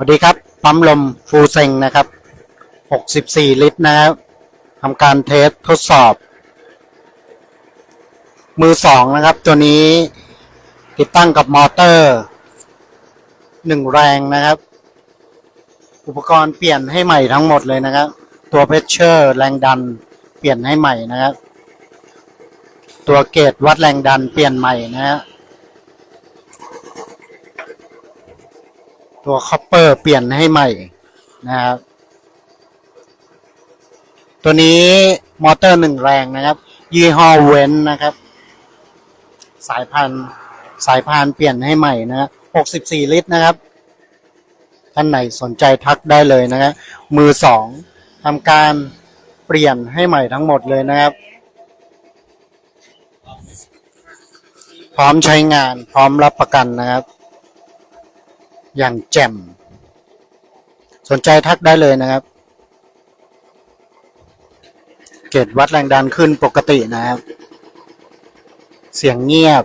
สวัสดีครับ ปั๊มลมฟูเซงนะครับ 64 ลิตรนะครับทำการเทสทดสอบ มือสองนะครับ ตัวนี้ติดตั้งกับมอเตอร์หนึ่งแรงนะครับ อุปกรณ์เปลี่ยนให้ใหม่ทั้งหมดเลยนะครับ ตัวเพชเชอร์แรงดันเปลี่ยนให้ใหม่นะครับ ตัวเกจวัดแรงดันเปลี่ยนใหม่นะฮะ ตัวคอปเปอร์เปลี่ยนให้ใหม่นะครับ ตัวนี้มอเตอร์หนึ่งแรงนะครับ ยี่ห้อเว้นนะครับ สายพันสายพานเปลี่ยนให้ใหม่นะครับ64ลิตรนะครับ ท่านไหนสนใจทักได้เลยนะครับมือสองทำการเปลี่ยนให้ใหม่ทั้งหมดเลยนะครับ พร้อมใช้งานพร้อมรับประกันนะครับ อย่างแจ่ม สนใจทักได้เลยนะครับ เกตวัดแรงดันขึ้นปกตินะครับ เสียงเงียบ